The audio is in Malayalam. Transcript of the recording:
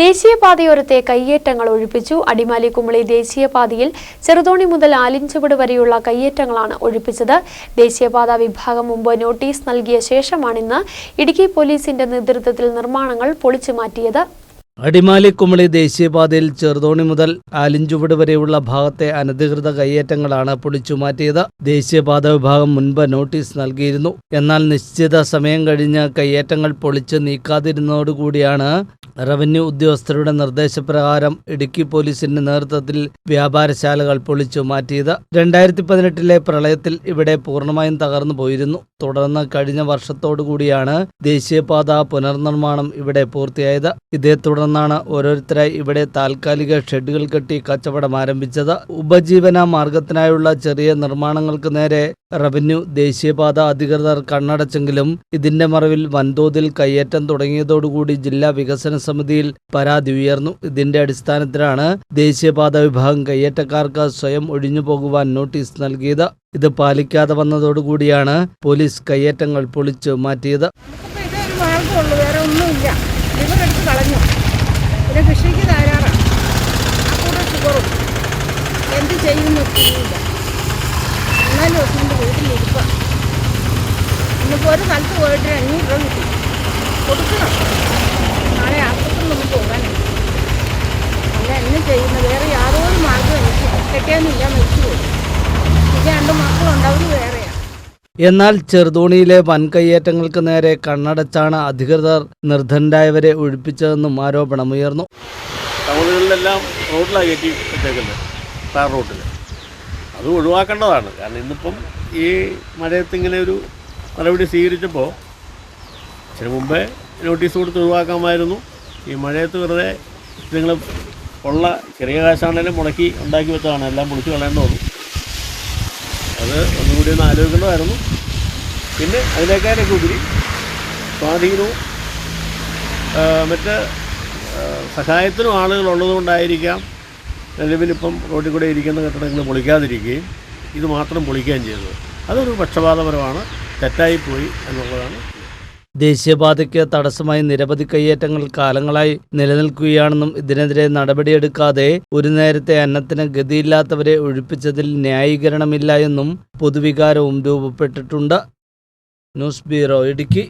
ദേശീയപാതയോരത്തെ കയ്യേറ്റങ്ങൾ ഒഴിപ്പിച്ചു. അടിമാലി കുമളി ദേശീയപാതയിൽ ചെറുതോണി മുതൽ ആലിഞ്ചുവട് വരെയുള്ള കയ്യേറ്റങ്ങളാണ് ഒഴിപ്പിച്ചത്. ദേശീയപാത വിഭാഗം മുമ്പ് നോട്ടീസ് നൽകിയ ശേഷമാണിന്ന് ഇടുക്കി പോലീസിന്റെ നേതൃത്വത്തിൽ നിർമ്മാണങ്ങൾ പൊളിച്ചു മാറ്റിയത് അടിമാലി കുമളി ദേശീയപാതയിൽ ചെറുതോണി മുതൽ ആലിഞ്ചുവട് വരെയുള്ള ഭാഗത്തെ അനധികൃത കയ്യേറ്റങ്ങളാണ് പൊളിച്ചുമാറ്റിയത്. ദേശീയപാത വിഭാഗം മുൻപ് നോട്ടീസ് നൽകിയിരുന്നു. എന്നാൽ നിശ്ചിത സമയം കഴിഞ്ഞ് കയ്യേറ്റങ്ങൾ പൊളിച്ച് നീക്കാതിരുന്നതോടുകൂടിയാണ് റവന്യൂ ഉദ്യോഗസ്ഥരുടെ നിർദ്ദേശപ്രകാരം ഇടുക്കി പോലീസിന്റെ നേതൃത്വത്തിൽ വ്യാപാരശാലകൾ പൊളിച്ചു മാറ്റിയത് രണ്ടായിരത്തി പതിനെട്ടിലെ പ്രളയത്തിൽ ഇവിടെ പൂർണമായും തകർന്നു പോയിരുന്നു. തുടർന്ന് കഴിഞ്ഞ വർഷത്തോടുകൂടിയാണ് ദേശീയപാത പുനർനിർമ്മാണം ഇവിടെ പൂർത്തിയായത്. ഇതേ തുടർന്നാണ് ഓരോരുത്തരായി ഇവിടെ താൽക്കാലിക ഷെഡുകൾ കെട്ടി കച്ചവടം ആരംഭിച്ചത്. ഉപജീവന മാർഗത്തിനായുള്ള ചെറിയ നിർമ്മാണങ്ങൾക്ക് നേരെ റവന്യൂ ദേശീയപാത അധികൃതർ കണ്ണടച്ചെങ്കിലും ഇതിന്റെ മറവിൽ വൻതോതിൽ കയ്യേറ്റം തുടങ്ങിയതോടുകൂടി ജില്ലാ വികസന സമിതിയിൽ പരാതി ഉയർന്നു. ഇതിന്റെ അടിസ്ഥാനത്തിലാണ് ദേശീയപാത വിഭാഗം കയ്യേറ്റക്കാർക്ക് സ്വയം ഒഴിഞ്ഞു പോകുവാൻ നോട്ടീസ് നൽകിയത്. ഇത് പാലിക്കാതെ വന്നതോടുകൂടിയാണ് പോലീസ് കയ്യേറ്റങ്ങൾ പൊളിച്ചു മാറ്റിയത്. നമുക്കിപ്പോൾ ഇതേ ഒരു മാർഗമുള്ളൂ ആ കൂടെ പിന്നെ കൃഷിക്ക് ഷുഗറും. എന്ത് ചെയ്യുന്നു ഒത്തിരിയില്ല എന്നാലും ദിവസം വീട്ടിലിരിക്കുക ഇന്നിപ്പോൾ ഒരു സ്ഥലത്ത് പോയിട്ട് അഞ്ഞൂറ് രൂപ കിട്ടി. കൊടുക്കണം. നാളെ ആശുപത്രിയിൽ നമുക്ക് പോകാനുണ്ട് അല്ല എന്നെ ചെയ്യുന്ന വേറെ യാതൊരു മാർഗം എനിക്ക് കെട്ടിയൊന്നുമില്ല മരിച്ചു പോയി. ഇത് രണ്ട് മക്കളുണ്ട് അവർ വേറെയാണ് എന്നാൽ ചെറുതോണിയിലെ വൻകയ്യേറ്റങ്ങൾക്ക് നേരെ കണ്ണടച്ചാണ് അധികൃതർ നിർദ്ധനരായവരെ ഒഴിപ്പിച്ചതെന്നും ആരോപണമുയർന്നു. ടൗണുകളിലെല്ലാം റോഡിലാണ് കയറ്റി ടാർ റോട്ടിൽ അത് ഒഴിവാക്കേണ്ടതാണ്. കാരണം ഇന്നിപ്പം ഈ മഴയത്ത് ഇങ്ങനെ ഒരു നടപടി സ്വീകരിച്ചപ്പോൾ ഇതിനു മുമ്പേ നോട്ടീസ് കൊടുത്ത് ഒഴിവാക്കാമായിരുന്നു. ഈ മഴയത്ത് വെറുതെ നിങ്ങൾ ഉള്ള ചെറിയ കാശാണെങ്കിലും മുടക്കി ഉണ്ടാക്കി വെച്ചതാണ്. എല്ലാം പൊളിച്ച് കളയേണ്ടി അത് ഒന്നുകൂടി ഒന്ന് ആലോചിക്കേണ്ടതായിരുന്നു പിന്നെ അതിനേക്കാളൊക്കെ ഉപരി സ്വാധീനവും മറ്റ് സഹായത്തിനും ആളുകൾ ഉള്ളതുകൊണ്ടായിരിക്കാം നിലവിലിപ്പം റോഡിൽ കൂടെ ഇരിക്കുന്ന കെട്ടിടങ്ങൾ പൊളിക്കാതിരിക്കുകയും ഇത് മാത്രം പൊളിക്കുകയും ചെയ്തത്. അതൊരു പക്ഷപാതപരമാണ് തെറ്റായിപ്പോയി എന്നുള്ളതാണ് ദേശീയപാതയ്ക്ക് തടസ്സമായി നിരവധി കയ്യേറ്റങ്ങൾ കാലങ്ങളായി നിലനിൽക്കുകയാണെന്നും ഇതിനെതിരെ നടപടിയെടുക്കാതെ ഒരു നേരത്തെ അന്നത്തിന് ഗതിയില്ലാത്തവരെ ഒഴിപ്പിച്ചതിൽ ന്യായീകരണമില്ല എന്നും പൊതുവികാരവും രൂപപ്പെട്ടിട്ടുണ്ട്. News bureau Idukki.